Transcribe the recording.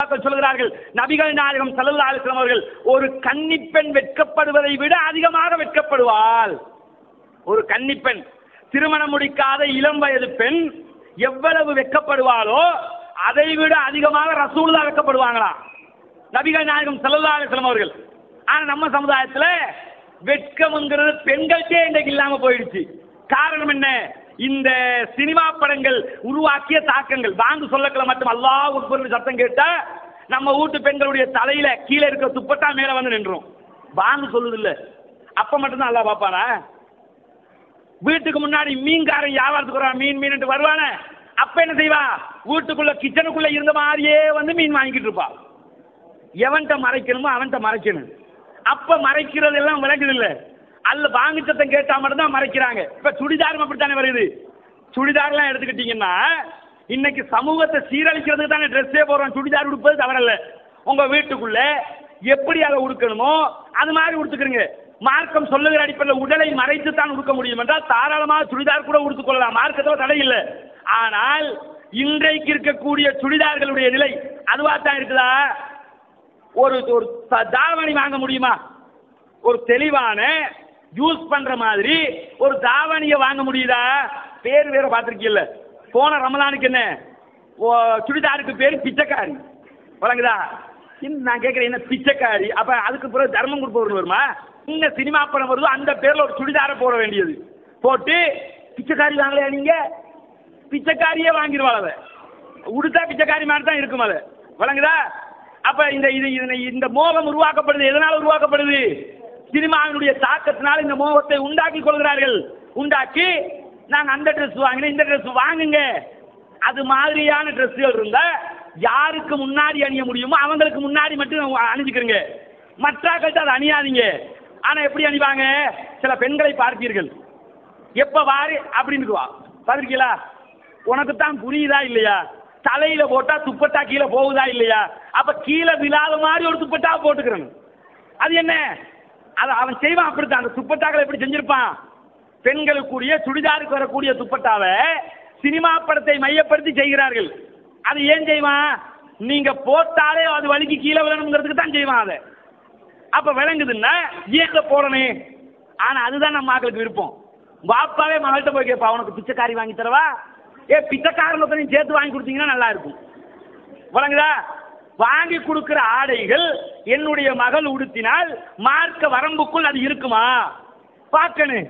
சொல்கிறார்கள் நபிகள் நாயகம் ஸல்லல்லாஹு அலைஹி அவர்கள் ஒரு கன்னிப்பெண் வெட்கப்படுவதை விட அதிகமாக வெட்கப்படுவாள். ஒரு கன்னிப்பெண் திருமணம் முடிக்காத இளம் வயது பெண் எவ்வளவு வெட்கப்படுவாளோ அதை விட அதிகமாக ரசூல்லா வெட்கப்படுவாங்களா? நபிகள் நாயகம் ஸல்லல்லாஹு அலைஹி அவர்கள் ஆனா நம்ம சமுதாயத்தில் வெட்கம்ங்கிறது பெண்கள்கிட்டே இன்றைக்கு இல்லாம போயிடுச்சு. காரணம் என்ன? இந்த சினிமா படங்கள் உருவாக்கிய தாக்கங்கள். வாங்க சொல்லக்கல மட்டும் அல்லா உட்பொருள் சத்தம் கேட்டா நம்ம வீட்டு பெண்களுடைய தலையில கீழே இருக்க துப்பட்டா மேல வந்து நின்றோம். வாங்க சொல்லுது இல்ல அப்ப மட்டும்தான் அல்லா பாப்பானா வீட்டுக்கு முன்னாடி மீன்காரன் வியாபாரத்துக்கு வரான் மீன் மீன் வருவானே. அப்ப என்ன செய்வா? வீட்டுக்குள்ள கிச்சனுக்குள்ள இருந்த மாதிரியே வந்து மீன் வாங்கிட்டு இருப்பா. எவன்கிட்ட மறைக்கணுமோ அவன்கிட்ட மறைக்கணும். அப்ப மறைக்கிறது எல்லாம் விளங்குது இல்லை அல்ல வாங்கி சத்தம் கேட்டா மட்டும்தான் மறைக்கிறாங்க. இப்ப சுடிதாரும் அப்படித்தானே வருது? சுடிதார்லாம் எடுத்துக்கிட்டீங்கன்னா இன்னைக்கு சமூகத்தை சீரழிக்கிறதுக்கு தானே ட்ரெஸ்ஸே போடுறோம். சுடிதார் உடுப்பது தவறல்ல. உங்க வீட்டுக்குள்ள எப்படி அதை உடுக்கணுமோ அது மாதிரி உடுத்துக்கிறீங்க. மார்க்கம் சொல்லுகிற அடிப்படையில் உடலை மறைத்து தான் உடுக்க முடியும் என்றால் தாராளமாக சுடிதார் கூட உடுத்துக் கொள்ளலாம். மார்க்கத்தில் தடை இல்லை. ஆனால் இன்றைக்கு இருக்கக்கூடிய சுடிதார்களுடைய நிலை அதுவா தான் இருக்குதா? ஒரு ஒரு தாவணி வாங்க முடியுமா? ஒரு தெளிவான யூஸ் பண்ற மாதிரி ஒரு தாவணியை வாங்க முடியுதா? பேர் வேற பார்த்துருக்கீல்ல. போன ரமலானுக்கு என்ன? ஓ, சுடிதாருக்கு பேர் பிச்சைக்காரி. வழங்குதா? இன்னும் நான் கேட்குறேன் என்ன பிச்சைக்காரி? அப்ப அதுக்கு பிறகு தர்மம் கொடுப்பவர் வருமா? இந்த சினிமா படம் வருதோ அந்த பேர்ல ஒரு சுடிதாரை போட வேண்டியது. போட்டு பிச்சைக்காரி வாங்கலையா நீங்க? பிச்சைக்காரியே வாங்கிடுவாள் அதை உடுத்தா பிச்சைக்காரி மாதிரி தான் இருக்கும் அதை வழங்குதா? அப்ப இந்த இது இதனை இந்த மோகம் உருவாக்கப்படுது. எதனால உருவாக்கப்படுது? சினிமாவினுடைய தாக்கத்தினால் இந்த மோகத்தை உண்டாக்கி கொள்கிறார்கள். உண்டாக்கி நான் அந்த ட்ரெஸ் வாங்கினேன் இந்த ட்ரெஸ் வாங்குங்க. அது மாதிரியான ட்ரெஸ்ஸுகள் இருந்தா யாருக்கு முன்னாடி அணிய முடியுமோ அவங்களுக்கு முன்னாடி மட்டும் அணிஞ்சுக்கிறீங்க மற்றாக்கள்கிட்ட அதை அணியாதீங்க. ஆனா எப்படி அணிவாங்க? சில பெண்களை பார்ப்பீர்கள். எப்ப வாரு? அப்படின்னு வா பார்த்திருக்கீங்களா உனக்கு தான் புரியுதா இல்லையா? தலையில போட்டா துப்பட்டா கீழே போகுதா இல்லையா? அப்ப கீழே விழாத மாதிரி ஒரு துப்பட்டா போட்டுக்கிறேன் அது என்ன? அது அவன் செய்வான் அப்படித்தான். அந்த துப்பட்டாக்களை எப்படி செஞ்சிருப்பான்? பெண்களுக்குரிய சுடிதாருக்கு வரக்கூடிய துப்பட்டாவை சினிமா படத்தை மையப்படுத்தி செய்கிறார்கள். அது ஏன் செய்வான்? நீங்க போட்டாலே அது வலிக்கு கீழே விழணுங்கிறதுக்கு தான் செய்வான் அதை. அப்ப விளங்குதுன்னா ஏன் போடணும் ஆனா அதுதான் நம்ம மக்களுக்கு விருப்பம். பாப்பாவே மகள்கிட்ட போய் கேட்பா உனக்கு பிச்சைக்காரி வாங்கி தரவா? ஏ பிச்சைக்காரன் சேர்த்து வாங்கி கொடுத்தீங்கன்னா நல்லா இருக்கும். வழங்குதா வாங்கி கொடுக்கிற ஆடைகள் என்னுடைய மகள் உடுத்தினால் மார்க்க வரம்புக்குள் அது இருக்குமா? பார்க்கணும்.